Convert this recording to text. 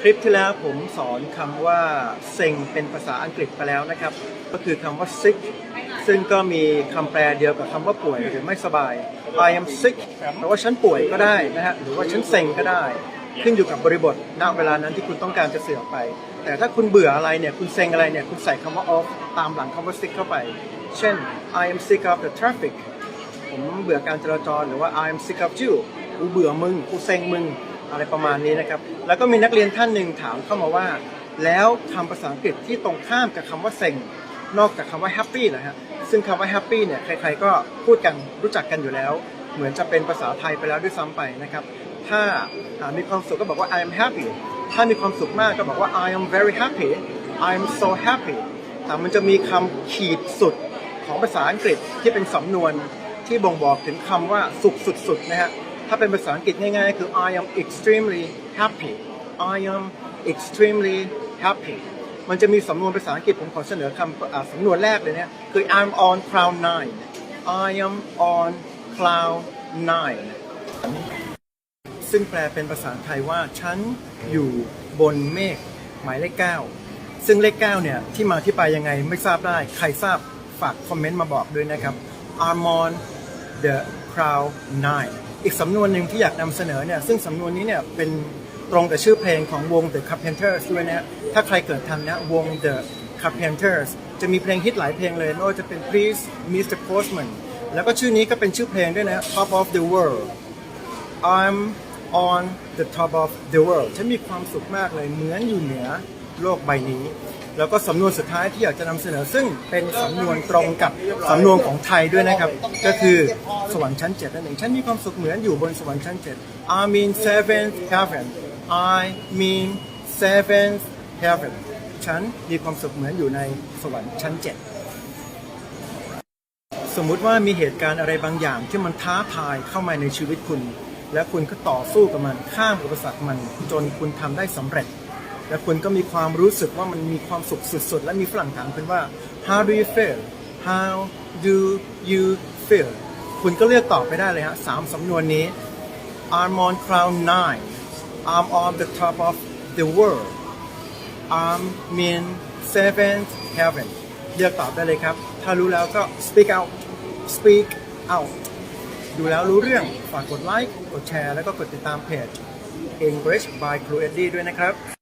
คลิปที่แล้วผมสอนคำว่าเซ็งเป็นภาษาอังกฤษไปแล้วนะครับ ก็คือคำว่า sick ซึ่งก็มีคำแปลเดียวกับคำว่าป่วยหรือไม่สบาย I am sick แปลว่าฉันป่วยก็ได้นะฮะหรือว่าฉันเซ็งก็ได้ ขึ้นอยู่กับบริบทณเวลานั้นที่คุณต้องการจะเสื่อไป แต่ถ้าคุณเบื่ออะไรเนี่ยคุณเซ็งอะไรเนี่ยคุณใส่คำว่า off ตามหลังคำว่า sick เข้าไป เช่น I am sick of the traffic ผมเบื่อการจราจรหรือว่า I am sick of you กูเบื่อมึงกูเซ็งมึง อะไรประมาณนี้นะครับ แล้วก็มีนักเรียนท่านหนึ่งถามเข้ามาว่า แล้วคำภาษาอังกฤษที่ตรงข้ามกับคำว่าเซ็งนอกจากคำว่า happy นะฮะซึ่งคำว่า happy เนี่ยใครๆก็พูดกันรู้จักกันอยู่แล้ว เหมือนจะเป็นภาษาไทยไปแล้วด้วยซ้ำไปนะครับ ถ้าามีความสุขก็บอกว่า I am happy ถ้ามีความสุขมากก็บอกว่า I am very happy I am so happy แต่มันจะมีคำขีดสุดของภาษาอังกฤษที่เป็นสำนวนที่บ่งบอกถึงคำว่าสุขสุดๆนะฮะ ถ้าเป็นภาษาอังกฤษง่ายๆ คือ I am extremely happy I am extremely happy มันจะมีสำนวนภาษาอังกฤษผมขอเสนอคำอสำนวนแรกเลยเนี่ยคือ I'm on cloud nine I am on cloud nine ซึ่งแปลเป็นภาษาไทยว่า ฉันอยู่บนเมฆหมายเลขเก้าซึ่งเลขเก้าเนี่ย ที่มาที่ไปยังไงไม่ทราบได้ ใครทราบฝากคอมเมนต์มาบอกด้วยนะครับ I'm on the cloud nine อีกสำนวนหนึ่งที่อยากนำเสนอเนี่ยซึ่งสำนวนนี้เนี่ยเป็นตรงกับชื่อเพลงของวง The Carpenters ด้วยนะฮะถ้าใครเกิดทันนะวง The Carpenters จะมีเพลงฮิตหลายเพลงเลยไม่ว่าจะเป็น Please Mr. Postman แล้วก็ชื่อนี้ก็เป็นชื่อเพลงด้วยนะ Top of the World I'm on the top of the world ฉันมีความสุขมากเลยเหมือนอยู่เหนือโลกใบนี้ แล้วก็สำนวนสุดท้ายที่อยากจะนำเสนอซึ่งเป็นสำนวนตรงกับสำนวนของไทยด้วยนะครับ ก็คือ สวรรค์ชั้นเจ็ดนั่นเองฉันมีความสุขเหมือนอยู่บนสวรรค์ชั้นเจ็ด I mean seventh heaven I mean seventh heaven ฉันมีความสุขเหมือนอยู่ในสวรรค์ชั้นเจ็ดสมมุติว่ามีเหตุการณ์อะไรบางอย่างที่มันท้าทายเข้ามาในชีวิตคุณ และคุณก็ต่อสู้กับมันข้ามอุปสรรคมัน จนคุณทำได้สำเร็จ และคุณก็มีความรู้สึกว่ามันมีความสุขสุดๆ และมีฝรั่งถามคุณว่า how do you feel how do you feel คุณก็เลือกตอบไปได้เลยฮะสามสำนวนนี้ I'm on cloud nine I'm on the top of the world I'm in seventh heaven เลือกตอบได้เลยครับ ถ้ารู้แล้วก็ speak out speak out ดูแล้วรู้เรื่อง ฝากกดไลค์ กดแชร์ แล้วก็กดติดตามเพจ English by Cru Eddie ด้วยนะครับ